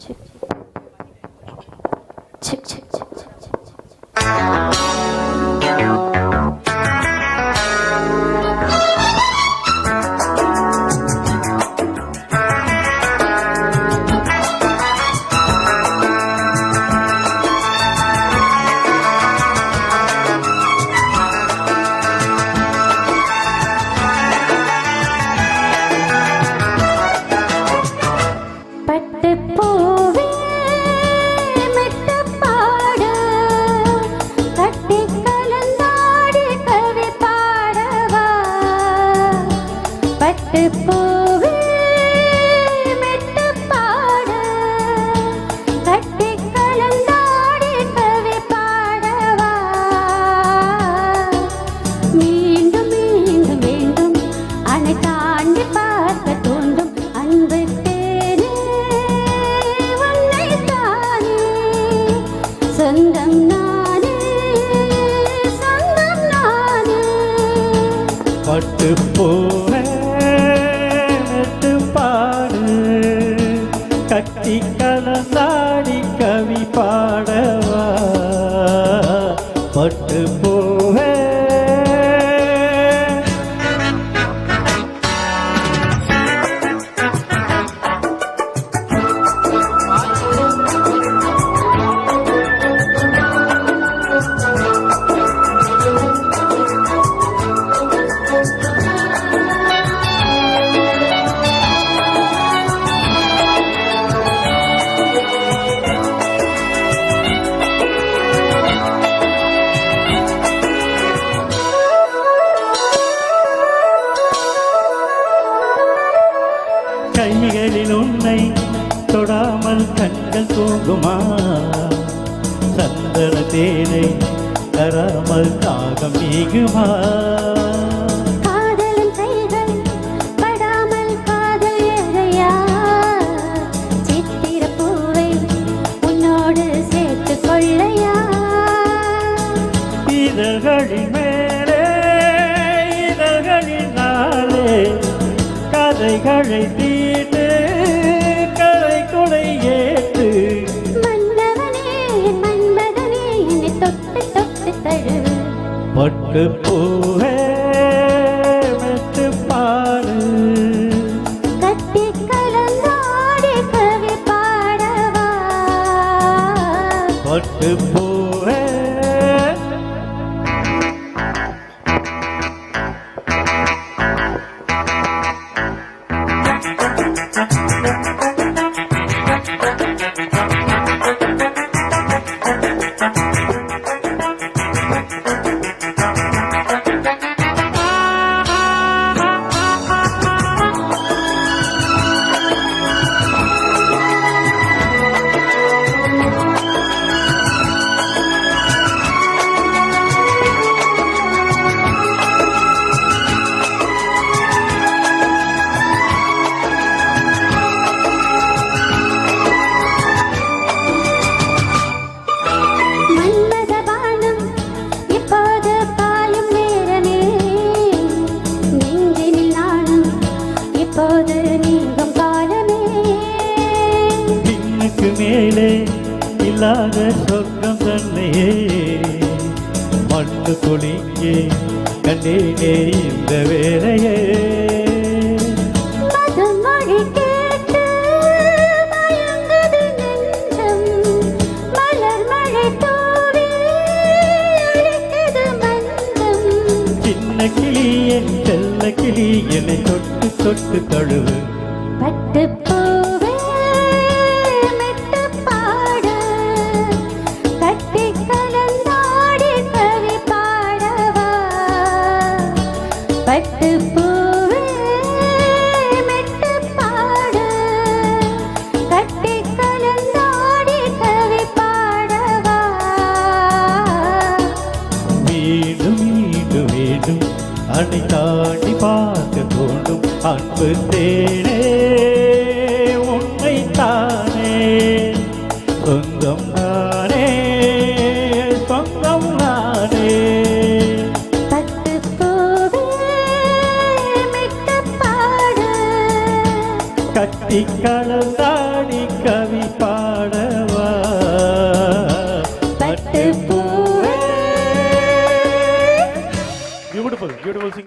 칙. 칙, 칙. பட்டுப்பூவே மெட்டுப்பாடு, கட்டிக் கலந்தாடி கவி பாடவா. மீண்டும் மீண்டும் மீண்டும் அணை தாண்டி பார்க்க தோன்றும் அன்பு தேனே சொந்தம் நானே சொந்தம் நானே. பட்டு போன கைகளில் உன்னை தொடாமல் கண்கள் தூங்குமா? சந்தன தேனை தராமல் தாகம் நீங்குமா? காதலன் கைகள் படாமல் காதல் தொட்டு தொட்டு தழு. பட்டு பூவே மெட்டு பாடு. கட்டி கலந்தாடி கவி பாடவா. பட்டு பூவே நீங்கும் காலமே விண்ணுக்கு மேலே இல்லாத சொர்க்கம் தன்னையே மண்ணு குளிங்கே கண்டேனே இந்த வேலையே கிளி என் செல்ல கிளி என்னை தொட்டு தொட்டு தழுவு. மீண்டும் மீண்டும் அணை தாண்டி பார்க்க தோண்டும் அன்பு தேனே உன்னை தானே. சொந்தம் நானே. சொந்தம் மெட்டுப்பாடு, கட்டி கலந்தாடி